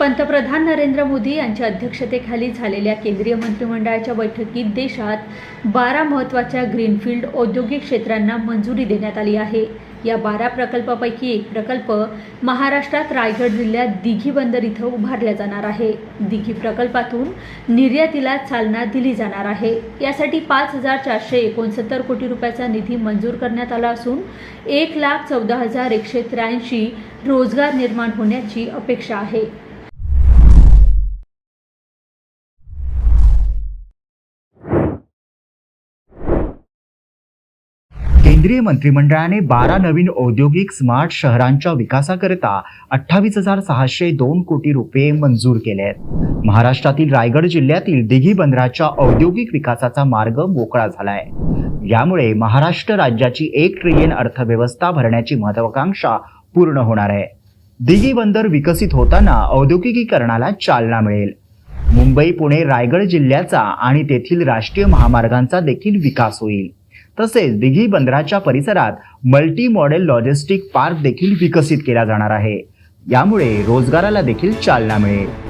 पंतप्रधान नरेंद्र मोदी यांच्या अध्यक्षतेखाली झालेल्या केंद्रीय मंत्रिमंडळाच्या बैठकीत देशात बारा महत्त्वाच्या ग्रीनफील्ड औद्योगिक क्षेत्रांना मंजुरी देण्यात आली आहे. या बारा प्रकल्पापैकी एक प्रकल्प महाराष्ट्रात रायगड जिल्ह्यात दिघी बंदर इथं उभारला जाणार आहे. दिघी प्रकल्पातून निर्यातीला चालना दिली जाणार आहे. यासाठी पाच हजार चारशे एकोणसत्तर कोटी रुपयाचा निधी मंजूर करण्यात आला असून एक लाख चौदा हजार एकशे त्र्याऐंशी रोजगार निर्माण होण्याची अपेक्षा आहे. केंद्रीय मंत्रिमंडळाने बारा नवीन औद्योगिक स्मार्ट शहरांच्या विकासाकरिता अठ्ठावीस हजार सहाशे दोन कोटी रुपये मंजूर केले आहेत महाराष्ट्रातील रायगड जिल्ह्यातील दिघी बंदराच्या औद्योगिक विकासाचा मार्ग मोकळा झालाय. यामुळे महाराष्ट्र राज्याची एक ट्रिलियन अर्थव्यवस्था भरण्याची महत्वाकांक्षा पूर्ण होणार आहे. दिघी बंदर विकसित होताना औद्योगिकीकरणाला चालना मिळेल. मुंबई पुणे रायगड जिल्ह्याचा आणि तेथील राष्ट्रीय महामार्गांचा देखील विकास होईल. तसेच दिघी बंदराच्या परिसरात मल्टी मॉडेल लॉजिस्टिक पार्क देखील विकसित केला जाणार आहे. यामुळे रोजगाराला देखील चालना मिळेल.